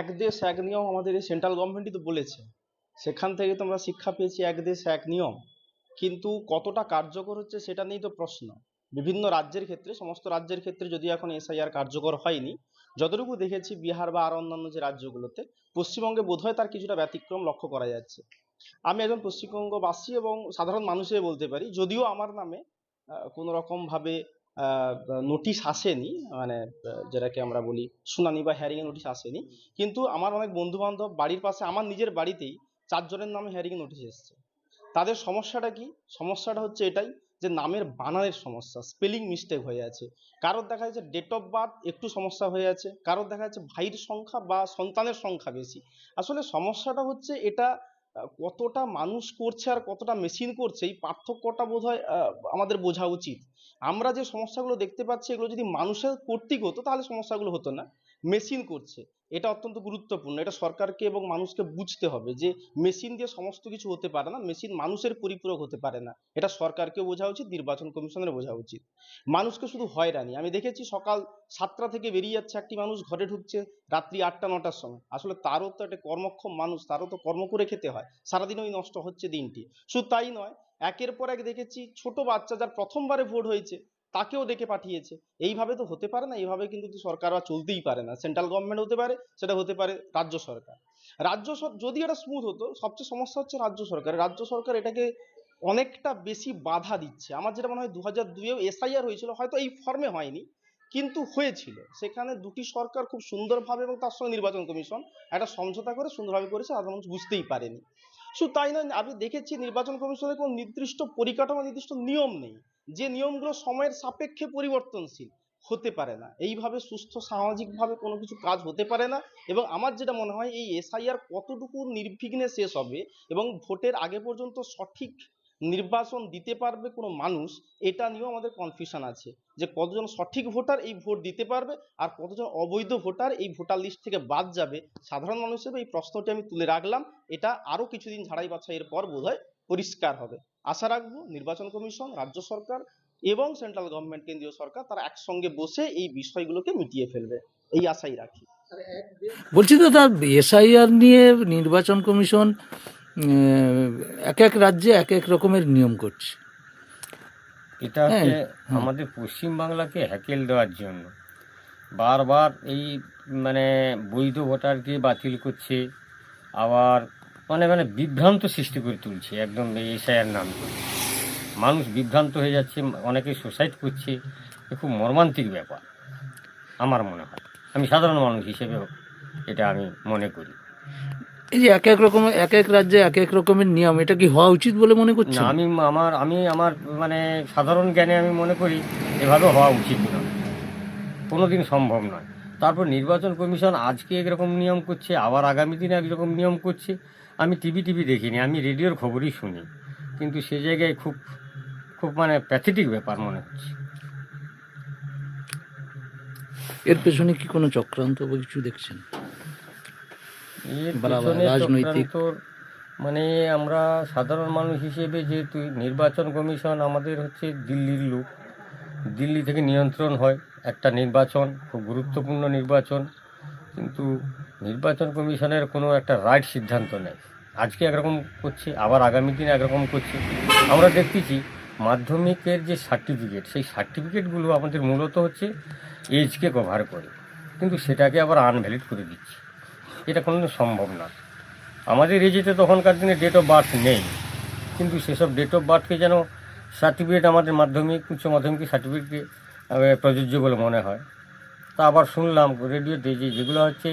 এক দেশ এক নিয়ম আমাদের এই সেন্ট্রাল গভর্নমেন্টই তো বলেছে। সেখান থেকে তো আমরা শিক্ষা পেয়েছি এক দেশ এক নিয়ম। কিন্তু কতটা কার্যকর হচ্ছে সেটা নিয়েই তো প্রশ্ন। বিভিন্ন রাজ্যের ক্ষেত্রে সমস্ত রাজ্যের ক্ষেত্রে যদি এখন এসআইআর কার্যকর হয়নি যতটুকু দেখেছি বিহার বা আরও অন্যান্য যে রাজ্যগুলোতে পশ্চিমবঙ্গে বোধহয় তার কিছুটা ব্যতিক্রম লক্ষ্য করা যাচ্ছে। আমি একজন পশ্চিমবঙ্গবাসী এবং সাধারণ মানুষ বলতে পারি যদিও আমার নামে আহ, কোনো রকম ভাবে নোটিশ আসেনি মানে যেটাকে আমরা বলি শুনানি বা হ্যারিং এর নোটিশ আসেনি। কিন্তু আমার অনেক বন্ধু বান্ধব বাড়ির পাশে, আমার নিজের বাড়িতেই চারজনের নামে হ্যারিং নোটিশ এসেছে। তাদের সমস্যাটা কি? সমস্যাটা হচ্ছে এটাই যে নামের বানানের সমস্যা স্পেলিং মিস্টেক হয়ে আছে। কারোর দেখা যাচ্ছে ডেট অফ বার্থ একটু সমস্যা হয়ে আছে, কারোর দেখা যাচ্ছে ভাইয়ের সংখ্যা বা সন্তানের সংখ্যা বেশি। আসলে সমস্যাটা হচ্ছে এটা কতটা মানুষ করছে আর কতটা মেশিন করছে, এই পার্থক্যটা বোধ হয় আমাদের বোঝা উচিত। আমরা যে সমস্যাগুলো দেখতে পাচ্ছি, এগুলো যদি মানুষের কর্তৃক হতো, তাহলে সমস্যাগুলো হতো না। মেশিন করছে। এটা অত্যন্ত গুরুত্বপূর্ণ। এটা সরকারকে এবং মানুষকে বুঝতে হবে যে মেশিন দিয়ে সমস্ত কিছু হতে পারে না মেশিন মানুষের পরিপূরক হতে পারে না। এটা সরকারকেও বোঝা উচিত, নির্বাচন কমিশনের বোঝা উচিত। মানুষকে শুধু হয়রানি আমি দেখেছি সকাল সাতটা থেকে বেরিয়ে যাচ্ছে একটি মানুষ, ঘরে ঢুকছে রাত্রি আটটা, নটার সময়। আসলে তারও তো একটা কর্মক্ষম মানুষ, তারও তো কর্ম করে খেতে হয়। সারাদিন ওই নষ্ট হচ্ছে দিনটি। শুধু তাই নয়, একের পর এক দেখেছি ছোট বাচ্চা যার প্রথমবারে ভোট হয়েছে তাকেও ডেকে পাঠিয়েছে। এইভাবে তো হতে পারে না, এইভাবে কিন্তু সরকার আর চলতেই পারে না। সেন্ট্রাল গভর্নমেন্ট হতে পারে, সেটা হতে পারে রাজ্য সরকার। রাজ্য যদি এটা স্মুথ হতো, সবচেয়ে সমস্যা হচ্ছে রাজ্য সরকার। রাজ্য সরকার এটাকে অনেকটা বেশি বাধা দিচ্ছে। আমার যেটা মনে হয় দু হাজার দুইয়েও এসআইআর হয়েছিল, হয়তো এই ফর্মে হয়নি, কিন্তু হয়েছিল। সেখানে দুটি সরকার খুব সুন্দরভাবে এবং তার সঙ্গে নির্বাচন কমিশন একটা সমঝোতা করে সুন্দরভাবে করেছে, সাধারণ মানুষ বুঝতেই পারেনি। শুধু তাই নয়, আমি দেখেছি নির্বাচন কমিশনের কোনো নির্দিষ্ট পরিকাঠামো, নির্দিষ্ট নিয়ম নেই। যে নিয়মগুলো সময়ের সাপেক্ষে পরিবর্তনশীল হতে পারে না। এইভাবে সুস্থ সামাজিকভাবে কোনো কিছু কাজ হতে পারে না এবং আমার যেটা মনে হয় এই এসআইআর কতটুকু নির্বিঘ্নে শেষ হবে এবং ভোটের আগে পর্যন্ত সঠিক নির্বাচন দিতে পারবে কোনো মানুষ, এটা নিয়েও আমাদের কনফিউশন আছে। যে কতজন সঠিক ভোটার এই ভোট দিতে পারবে আর কতজন অবৈধ ভোটার এই ভোটার লিস্ট থেকে বাদ যাবে। সাধারণ মানুষের এই প্রশ্নটি আমি তুলে রাখলাম। এটা আরও কিছুদিন ঝাড়াই বাছাইয়ের পর বোধহয় পরিষ্কার হবে। আশা রাখব নির্বাচন কমিশন রাজ্য সরকার এবং সেন্ট্রাল গভর্নমেন্ট কেন্দ্রীয় সরকার তারা একসঙ্গে বসে এই বিষয়গুলোকে মিটিয়ে ফেলবে। এই আশাই রাখি। বলছি দাদা এসআইআর নিয়ে নির্বাচন কমিশন এক এক রাজ্যে এক এক রকমের নিয়ম করছে। এটা হচ্ছে হ্যাঁ, আমাদের পশ্চিমবাংলাকে হ্যাকেল দেওয়ার জন্য। বারবার এই মানে বৈধ ভোটারকে বাতিল করছে আবার মানে মানে বিভ্রান্ত সৃষ্টি করে তুলছে একদম এই এসআইআর নাম করে। মানুষ বিভ্রান্ত হয়ে যাচ্ছে অনেকে সুসাইড করছে এ খুব মর্মান্তিক ব্যাপার আমার মনে হয়। আমি সাধারণ মানুষ হিসেবে এটা আমি মনে করি। এই যে এক এক রকমের এক এক রাজ্যে এক এক রকমের নিয়ম এটা কি হওয়া উচিত বলে মনে না করছেন আমি আমার আমি আমার মানে সাধারণ জ্ঞানে আমি মনে করি এভাবে হওয়া উচিত নয় কোনোদিন সম্ভব নয়। তারপর নির্বাচন কমিশন আজকে একরকম নিয়ম করছে আবার আগামী দিনে একরকম নিয়ম করছে। আমি টিভি টিভি দেখিনি আমি রেডিওর খবরই শুনি। কিন্তু সে জায়গায় খুব খুব মানে প্যাথেটিক ব্যাপার মনে হচ্ছে। এর পেছনে কি কোনো চক্রান্ত বা কিছু দেখছেন? রাজনৈতিক- মানে আমরা সাধারণ মানুষ হিসেবে যেহেতু নির্বাচন কমিশন আমাদের হচ্ছে দিল্লির লোক দিল্লি থেকে নিয়ন্ত্রণ হয় একটা নির্বাচন খুব গুরুত্বপূর্ণ নির্বাচন। কিন্তু নির্বাচন কমিশনের কোনো একটা রাইট সিদ্ধান্ত নেই। আজকে একরকম করছে, আবার আগামী দিনে একরকম করছে। আমরা দেখতেছি মাধ্যমিকের যে সার্টিফিকেট, সেই সার্টিফিকেটগুলো আমাদের মূলত হচ্ছে এজকে কভার করে। কিন্তু সেটাকে আবার আনভ্যালিড করে দিচ্ছে। এটা কোনো সম্ভব না। আমাদের এজেতে তখনকার দিনে ডেট অফ বার্থ নেই। কিন্তু সেসব ডেট অফ বার্থকে যেন সার্টিফিকেট আমাদের মাধ্যমিক, উচ্চ মাধ্যমিক সার্টিফিকেটকে প্রযোজ্য বলে মনে হয়। তা আবার শুনলাম রেডিওতে যে যেগুলো হচ্ছে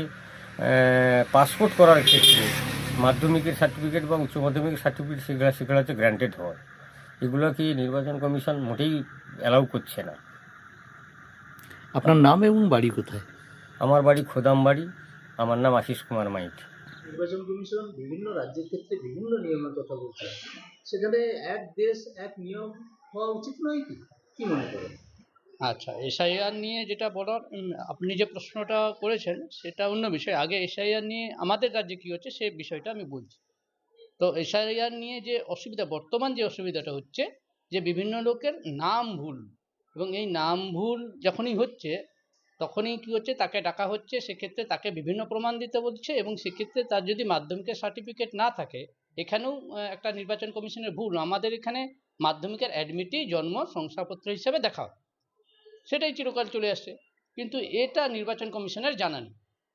পাসপোর্ট করার ক্ষেত্রে মাধ্যমিকের সার্টিফিকেট বা উচ্চ মাধ্যমিকের সার্টিফিকেট সেগুলো সেগুলো হচ্ছে গ্র্যান্টেড হয়। এগুলো কি নির্বাচন কমিশন মোটেই অ্যালাউ করছে না? আপনার নাম এবং বাড়ি কোথায়? আমার বাড়ি খোদাম বাড়ি আমার নাম আশিস কুমার মাইত। নির্বাচন কমিশন বিভিন্ন রাজ্যের ক্ষেত্রে বিভিন্ন নিয়মের কথা বলছে। সেখানে এক দেশ এক নিয়ম হওয়া উচিত নয় কি? কি মনে করেন? আচ্ছা এসআইআর নিয়ে যেটা বলার আপনি যে প্রশ্নটা করেছেন, সেটা অন্য বিষয়। আগে এসআইআর নিয়ে আমাদের রাজ্যে কী হচ্ছে, সে বিষয়টা আমি বলছি। তো এসআইআর নিয়ে যে অসুবিধা, বর্তমান যে অসুবিধাটা হচ্ছে, যে বিভিন্ন লোকের নাম ভুল। এবং এই নাম ভুল যখনই হচ্ছে, তখনই কি হচ্ছে, তাকে ডাকা হচ্ছে, সেক্ষেত্রে তাকে বিভিন্ন প্রমাণ দিতে বলছে এবং সেক্ষেত্রে তার যদি মাধ্যমিকের সার্টিফিকেট না থাকে, এখানেও একটা নির্বাচন কমিশনের ভুল। আমাদের এখানে মাধ্যমিকের অ্যাডমিটই জন্ম শংসাপত্র হিসেবে দেখা হয়। সেটাই চিরকাল চলে আসছে। কিন্তু এটা নির্বাচন কমিশনের জানা নেই।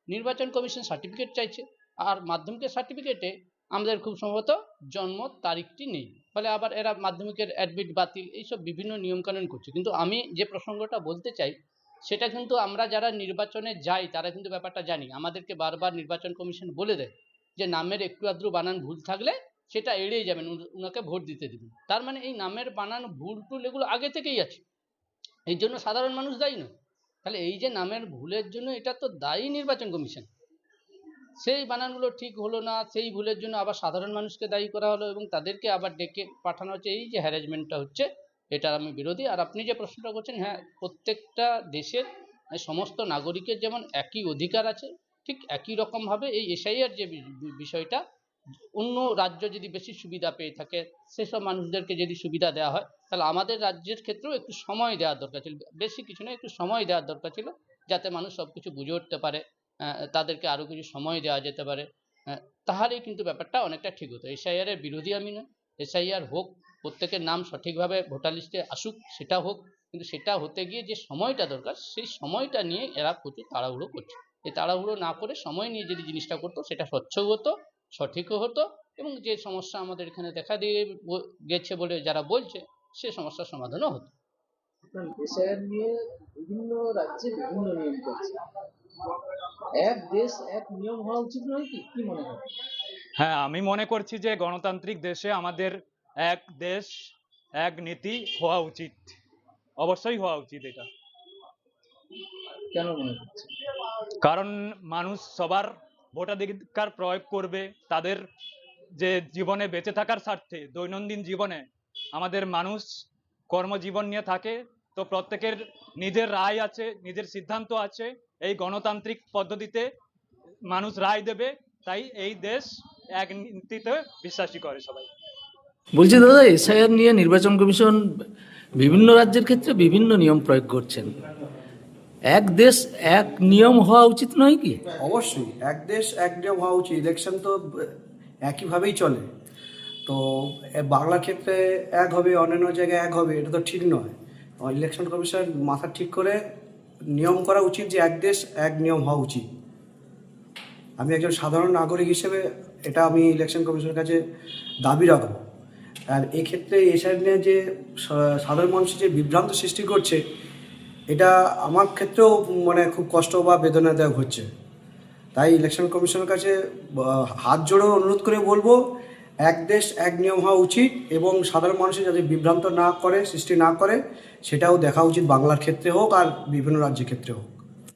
নির্বাচন কমিশন সার্টিফিকেট চাইছে আর মাধ্যমিকের সার্টিফিকেটে আমাদের খুব সম্ভবত জন্ম তারিখটি নেই। ফলে আবার এরা মাধ্যমিকের অ্যাডমিট বাতিল এইসব বিভিন্ন নিয়মকানুন করছে। কিন্তু আমি যে প্রসঙ্গটা বলতে চাই, সেটা কিন্তু আমরা যারা নির্বাচনে যাই, তারা কিন্তু ব্যাপারটা জানি। আমাদেরকে বারবার নির্বাচন কমিশন বলে দেয় যে নামের একটু আদ্রু বানান ভুল থাকলে সেটা এড়িয়ে যাবেন, উন- উনাকে ভোট দিতে দিবেন। তার মানে এই নামের বানান ভুল টুল এগুলো আগে থেকেই আছে। এই জন্য সাধারণ মানুষ দায়ী নয়। তাহলে এই যে নামের ভুলের জন্য এটা তো দায়ী নির্বাচন কমিশন। সেই বানানগুলো ঠিক হলো না, সেই ভুলের জন্য আবার সাধারণ মানুষকে দায়ী করা হলো এবং তাদেরকে আবার ডেকে পাঠানো হচ্ছে। এই যে হ্যারাসমেন্টটা হচ্ছে এটার আমি বিরোধী। আর আপনি যে প্রশ্নটা করছেন হ্যাঁ প্রত্যেকটা দেশের সমস্ত নাগরিকের যেমন একই অধিকার আছে, ঠিক একই রকমভাবে এই এসআইআর যে বিষয়টা অন্য রাজ্য যদি বেশি সুবিধা পেয়ে থাকে, সেসব মানুষদেরকে যদি সুবিধা দেওয়া হয়, তাহলে আমাদের রাজ্যের ক্ষেত্রেও একটু সময় দেওয়ার দরকার ছিল। বেশি কিছু না একটু সময় দেওয়ার দরকার ছিল, যাতে মানুষ সব কিছু বুঝে উঠতে পারে তাদেরকে আরও কিছু সময় দেওয়া যেতে পারে। তাহলেই কিন্তু ব্যাপারটা অনেকটা ঠিক হতো। এসআইআর এর বিরোধী আমি নয় এসআইআর হোক, প্রত্যেকের নাম সঠিকভাবে ভোটার লিস্টে আসুক, সেটা হোক, কিন্তু সেটা হতে গিয়ে যে সময়টা দরকার, সেই সময়টা নিয়ে এরা প্রচুর তাড়াহুড়ো করছে। এই তাড়াহুড়ো না করে সময় নিয়ে যদি জিনিসটা করতো, সেটা স্বচ্ছ হতো সঠিকও হতো এবং যে সমস্যা আমাদের এখানে দেখা দিয়ে গেছে বলে যারা বলছে সে সমস্যার সমাধানও হতো। নিয়ে বিভিন্ন রাজ্যে বিভিন্ন নিয়ম করছে এক দেশ এক নিয়ম হওয়া উচিত নয় কি? কি মনে হয়? হ্যাঁ আমি মনে করছি যে গণতান্ত্রিক দেশে আমাদের এক দেশ এক নীতি হওয়া উচিত। অবশ্যই হওয়া উচিত এটা। কেন মনে করছে কারণ মানুষ সবার ভোটাধিকার প্রয়োগ করবে তাদের যে জীবনে বেঁচে থাকার স্বার্থে, দৈনন্দিন জীবনে আমাদের মানুষ কর্মজীবন নিয়ে থাকে, তো প্রত্যেকের নিজের রায় আছে, নিজের সিদ্ধান্ত আছে, এই গণতান্ত্রিক পদ্ধতিতে মানুষ রায় দেবে, তাই এই দেশ এক নীতিতে বিশ্বাসী করে সবাই। বলছি দাদা এসআইআর নিয়ে নির্বাচন কমিশন বিভিন্ন রাজ্যের ক্ষেত্রে বিভিন্ন নিয়ম প্রয়োগ করছেন। এক দেশ এক নিয়ম হওয়া উচিত নয় কি? অবশ্যই, এক দেশ এক নিয়ম হওয়া উচিত। ইলেকশন তো একইভাবেই চলে। তো বাংলার ক্ষেত্রে এক হবে, অন্যান্য জায়গায় এক হবে, এটা তো ঠিক নয়। ইলেকশন কমিশন মাথা ঠিক করে নিয়ম করা উচিত যে এক দেশ এক নিয়ম হওয়া উচিত। আমি একজন সাধারণ নাগরিক হিসেবে এটা আমি ইলেকশন কমিশনের কাছে দাবি রাখব। আর এক্ষেত্রে এসআই নিয়ে যে সাধারণ মানুষের যে বিভ্রান্ত সৃষ্টি করছে এটা আমার ক্ষেত্রেও মানে খুব কষ্ট বা বেদনাদায়ক হচ্ছে। তাই ইলেকশন কমিশনের কাছে হাত জোড়ো অনুরোধ করে বলব, এক দেশ, এক নিয়ম হওয়া উচিত এবং সাধারণ মানুষের যাতে বিভ্রান্ত না করে, সৃষ্টি না করে, সেটাও দেখা উচিত বাংলার ক্ষেত্রে হোক আর বিভিন্ন রাজ্যের ক্ষেত্রে হোক।